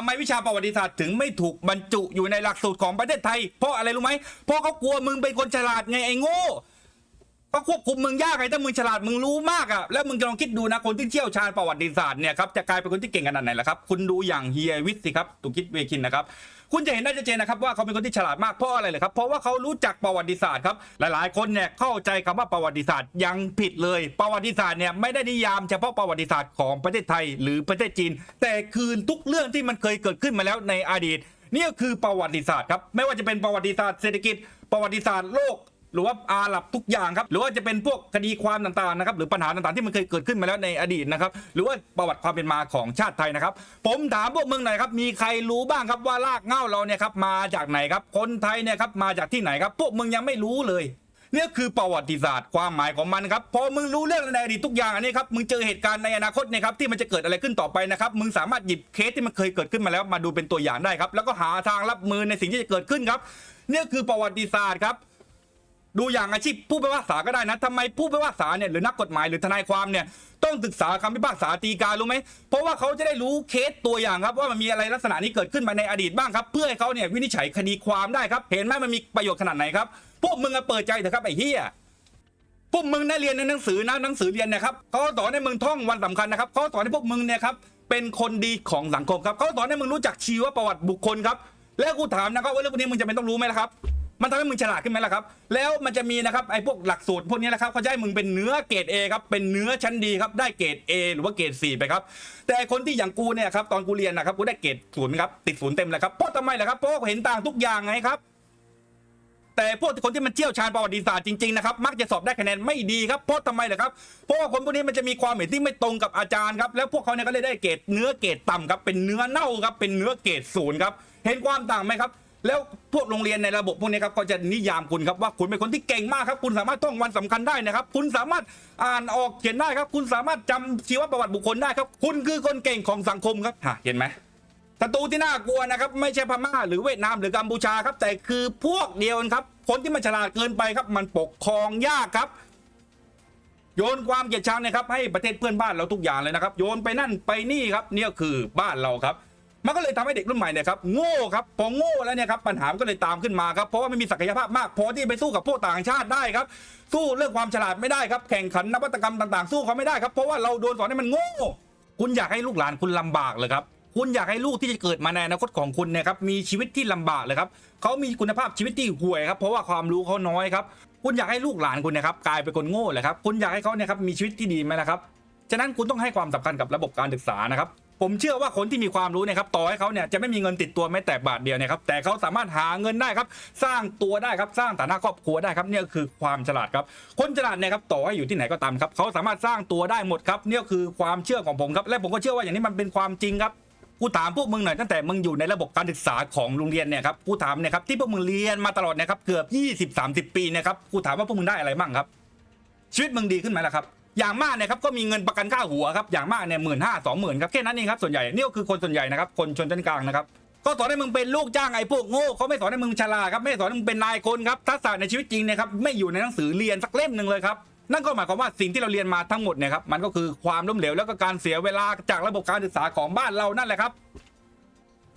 ำไมวิชาประวัติศาสตร์ถึงไม่ถูกบรรจุอยู่ในหลักสูตรของประเทศไทย เพราะอะไรรู้ไหมเพราะเขากลัวมึงเป็นคนฉลาดไงไอ้โง่ ก็ควบคุมมึงยากไงถ้ามึงฉลาดมึงรู้มากอะแล้วมึงลองคิดดูนะคนที่เชี่ยวชาญประวัติศาสตร์เนี่ยครับจะกลายเป็นคนที่เก่งขนาดไหนล่ะครับคุณดูอย่างเฮียวิทสิครับตุกิดเวคินนะครับคุณจะเห็นได้ชัดเจนนะครับว่าเขาเป็นคนที่ฉลาดมากเพราะอะไรเลยครับเพราะว่าเขารู้จักประวัติศาสตร์ครับหลายๆ คนเนี่ยเข้าใจคำว่าประวัติศาสตร์ยังผิดเลย ประวัติศาสตร์เนี่ยไม่ได้นิยามเฉพาะประวัติศาสตร์ของประเทศไทยหรือประเทศจีน แต่คือทุกเรื่องที่มันเคยเกิดขึ้นมาแล้วในอดีตนี่ก็คือประวัติศาสตร์ครับไม่ว่าจะเป็นประวัติศาสตร์เศรษฐกิจประวัติศาสตร์โลก หรือว่าอาหรับทุกอย่างครับหรือว่าจะเป็นพวกคดีความต่างๆนะครับหรือปัญหาต่างๆที่มันเคยเกิดขึ้นมาแล้วในอดีตนะครับหรือว่าประวัติความเป็นมาของชาติไทยนะครับ ผมถามพวกมึงหน่อยครับมีใครรู้บ้างครับว่ารากเหง้าเราเนี่ยครับมาจากไหนครับคนไทยเนี่ยครับมาจากที่ไหนครับพวกมึงยังไม่รู้เลยเนี่ยคือประวัติศาสตร์ความหมายของมันครับพอมึงรู้เรื่องในอดีตทุกอย่างอันนี้ครับมึงเจอเหตุการณ์ในอนาคตเนี่ยครับที่มันจะเกิดอะไรขึ้นต่อไปนะครับมึงสามารถหยิบเคสที่มันเคยเกิดขึ้นมาแล้วมาดูเป็นตัวอย่างได้ครับแล้วก็หาทางรับมือในสิ่งที่จะเกิดขึ้นครับเนี่ยคือประวัติศาสตร์ครับ ดูอย่างอาชีพผู้พิพากษาก็ได้นะทำไมผู้พิพากษาเนี่ยหรือนักกฎหมายหรือทนายความเนี่ยต้องศึกษาคำพิพากษาตีการู้ไหมเพราะว่าเขาจะได้รู้เคสตัวอย่างครับว่ามันมีอะไรลักษณะนี้เกิดขึ้นมาในอดีตบ้างครับ เพื่อให้เขาเนี่ยวินิจฉัยคดีความได้ครับ เห็นไหมมันมีประโยชน์ขนาดไหนครับ พวกมึงอะเปิดใจเถอะครับไอ้เหี้ยพวกมึงได้เรียนในหนังสือนะหนังสือเรียนเนะครับเขาสอนให้มึงท่องวันสำคัญนะครับเขาสอนให้พวกมึงเนี่ยครับเป็นคนดีของสังคมครับเขาสอนให้มึงรู้จักชีวประวัติบุคคลครับแล้วกูถามนะครับว่าเรื่องพวกนี้มึงจะเป็นต้องรู้ไหมล่ะครับ มันทำให้มึงฉลาดขึ้นไหมล่ะครับ แล้วมันจะมีนะครับไอ้พวกหลักสูตรพวกนี้นะครับเขาจะให้มึงเป็นเนื้อเกรด A ครับ เป็นเนื้อชั้นดีครับได้เกรด A หรือว่าเกรด4ไปครับ แต่คนที่อย่างกูเนี่ยครับตอนกูเรียนนะครับกูได้เกรดศูนย์ครับติดศูนย์เต็มเลยครับเพราะทำไมล่ะครับเพราะเห็นต่างทุกอย่างไงครับแต่พวกคนที่มันเชี่ยวชาญประวัติศาสตร์จริงๆนะครับมักจะสอบได้คะแนนไม่ดีครับเพราะทำไมล่ะครับเพราะว่าคนพวกนี้มันจะมีความเห็นที่ไม่ตรงกับอาจารย์ครับแล้วพวกเขาเนี่ยก็เลยได้เกรดเนื้อเกรดต่ำครับเป็นเนื้อเน่าครับเป็นเนื้อเกรดศูนย์ครับเห็นความต่างไหมครับ แล้วพวกโรงเรียนในระบบพวกนี้ครับก็จะนิยามคุณครับว่าคุณเป็นคนที่เก่งมากครับ คุณสามารถท่องวันสำคัญได้นะครับ คุณสามารถอ่านออกเขียนได้ครับ คุณสามารถจำชีวประวัติบุคคลได้ครับ คุณคือคนเก่งของสังคมครับฮะเห็นไหมศัตรูที่น่ากลัวนะครับไม่ใช่พม่าหรือเวียดนามหรือกัมพูชาครับ แต่คือพวกเดียวกันครับ คนที่มันฉลาดเกินไปครับ มันปกครองยากครับโยนความเกลียดชังนะครับให้ประเทศเพื่อนบ้านเราทุกอย่างเลยนะครับ โยนไปนั่นไปนี่ครับเนี่ยคือบ้านเราครับ มันก็เลยทำให้เด็กรุ่นใหม่เนี่ยครับโง่ครับพอโง่แล้วเนี่ยครับปัญหามันก็เลยตามขึ้นมาครับเพราะว่าไม่มีศักยภาพมากพอที่ไปสู้กับพวกต่างชาติได้ครับ สู้เรื่องความฉลาดไม่ได้ครับแข่งขันนวัตกรรมต่างๆ สู้เขาไม่ได้ครับเพราะว่าเราโดนสอนให้มันโง่ คุณอยากให้ลูกหลานคุณลำบากเลยครับคุณอยากให้ลูกที่จะเกิดมาในอนาคตของคุณเนะครับมีชีวิตที่ลำบากเลยครับเขามีคุณภาพชีวิตที่ห่วยครับเพราะว่าความรู้เขาน้อยครับคุณอยากให้ลูกหลานคุณนะครับกลายเป็นคนโง่เลยครับคุณอยากให้เขาเนี่ยครับมีชีวิตที่ดีไหมล่ะครับฉะนั้นคุณต้องให้ความสำคัญกับระบบการศึกษานะครับ ผมเชื่อว่าคนที่มีความรู้เนะครับต่อให้เขาเนี่ยจะไม่มีเงินติดตัวแม้แต่บาทเดียวเนะครับแต่เขาสามารถหาเงินได้ครับสร้างตัวได้ครับสร้างฐานะครอบครัวได้ครับเนี่ยคือความฉลาดครับคนฉลาดเนี่ยครับต่อให้อยู่ที่ไหนก็ตามครับเขาสามารถสร้างตัวได้หมดครับเนี่ยคือความเชื่อของผมครับและผมก็เชื่อว่าอย่างนี้มันเป็นความจริงครับกูถามพวกมึงหน่อยตั้งแต่มึงอยู่ในระบบการศึกษาของโรงเรียนเนี่ยครับกูถามเนี่ยครับที่พวกมึงเรียนมาตลอดเนะครับเกือบ 20-30 ปีเนะครับกูถามว่าพวกมึงได้อะไรบ้างครับชีวิตมึงดีขึ้นไหมล่ะครับ อย่างมากเนี่ยครับก็มีเงินประกันค่าหัวครับอย่างมากเนี่ยหมื่นห้าสองหมื่นครับแค่นั้นเองครับส่วนใหญ่นี่ก็คือคนส่วนใหญ่นะครับคนชนชั้นกลางนะครับก็สอนให้มึงเป็นลูกจ้างไอ้พวกโง่เขาไม่สอนให้มึงฉลาดครับไม่สอนให้มึงเป็นนายคนครับทักษะในชีวิตจริงเนี่ยครับไม่อยู่ในหนังสือเรียนสักเล่มหนึ่งเลยครับนั่นก็หมายความว่าสิ่งที่เราเรียนมาทั้งหมดเนี่ยครับมันก็คือความล้มเหลวแล้วก็การเสียเวลาจากระบบการศึกษาของบ้านเรานั่นแหละครับ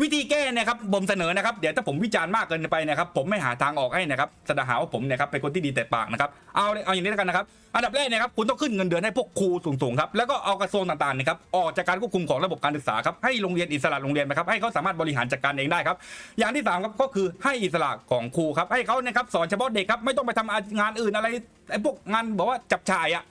วิธีแก้เนะครับผมเสนอนะครับเดี๋ยวถ้าผมวิจารณ์มากเกินไปนะครับผมไม่หาทางออกให้นะครับแสดงหาว่าผมเนี่ยครับเป็นคนที่ดีแต่ปากนะครับเอาเอาอย่างนี้แล้วกันนะครับอันดับแรกเนะครับคุณต้องขึ้นเงินเดือนให้พวกครูสูงๆครับแล้วก็เอากระทรวงต่างๆนะครับออกจากการควบคุมของระบบการศึกษาครับให้โรงเรียนอิสระโรงเรียนนะครับให้เขาสามารถบริหารจัดการเองได้ครับอย่างที่สามครับก็คือให้อิสระของครูครับให้เขานะครับสอนเฉพาะเด็กครับไม่ต้องไปทำงานอื่นอะไรไอ้พวกงานบอกว่าจับฉ่ายอะ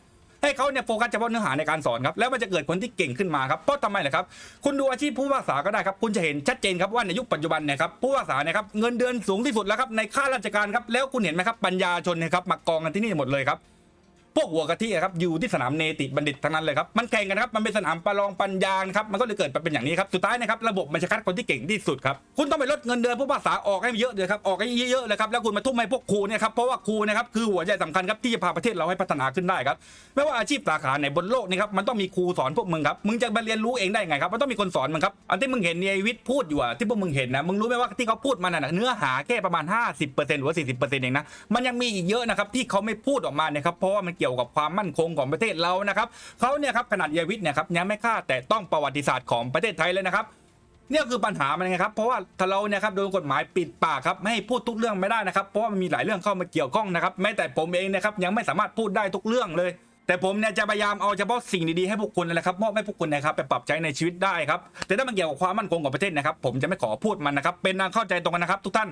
ให้เขาเนี่ยโฟกัสเฉพาะเนื้อหาในการสอนครับแล้วมันจะเกิดคนที่เก่งขึ้นมาครับเพราะทำไมล่ะครับคุณดูอาชีพผู้พิพากษาก็ได้ครับคุณจะเห็นชัดเจนครับว่าในยุคปัจจุบันเนี่ยครับผู้พิพากษาเนี่ยครับเงินเดือนสูงที่สุดแล้วครับในข้าราชการครับแล้วคุณเห็นไหมครับปัญญาชนเนะครับมากองกันที่นี่หมดเลยครับ พวกหัวกะทิครับอยู่ที่สนามเนติบัณฑิตทั้งนั้นเลยครับมันแข่งกันครับมันเป็นสนามประลองปัญญาครับมันก็เลยเกิดมาเป็นอย่างนี้ครับสุดท้ายนะครับระบบมันจะคัดคนที่เก่งที่สุดครับคุณต้องไปลดเงินเดือนผู้พิพาษาออกให้เยอะเลยครับออกให้เยอะๆเลยครับแล้วคุณมาทุ่มให้พวกครูเนี่ยครับเพราะว่าครูนะครับคือหัวใจสำคัญครับที่จะพาประเทศเราให้พัฒนาขึ้นได้ครับไม่ว่าอาชีพสาขาไหนบนโลกนี่ครับมันต้องมีครูสอนพวกมึงครับมึงจะมาเรียนรู้เองได้ไงครับมันต้องมีคนสอนมึงครับอันที่มึงเห็นเนยวิทย์พูดอยู่อะที่พวกมึงเห็นนะมึงรู้ไหมว่าที่เขาพูดมาน่ะเนื้อหาแค่ประมาณ 50%หรือ40%เองนะมันยังมีอีกเยอะนะครับที่เขาไม่พูดออกมาเนี่ยครับเพราะว่ามันเกี่ยวกับความมั่นคงของประเทศเรานะครับเขาเนี่ยครับขนาดเยวิทย์เนี่ยครับยังไม่กล้าแต่ต้องประวัติศาสตร์ของประเทศไทยเลยนะครับเนี่ยคือปัญหามันไงครับเพราะว่าถ้าเราเนี่ยครับโดนกฎหมายปิดปากครับไม่ให้พูดทุกเรื่องไม่ได้นะครับเพราะว่ามันมีหลายเรื่องเข้ามาเกี่ยวข้องนะครับแม้แต่ผมเองนะครับยังไม่สามารถพูดได้ทุกเรื่องเลย แต่ผมเนี่ยจะพยายามเอาเฉพาะสิ่งดีๆให้พวกคุณนะครับมอบให้พวกคุณนะครับไปปรับใช้ในชีวิตได้ครับแต่ถ้ามันเกี่ยวกับความมั่นคงของประเทศนะครับ ผมจะไม่ขอพูดมันนะครับเป็นนางเข้าใจตรงกันนะครับทุกท่าน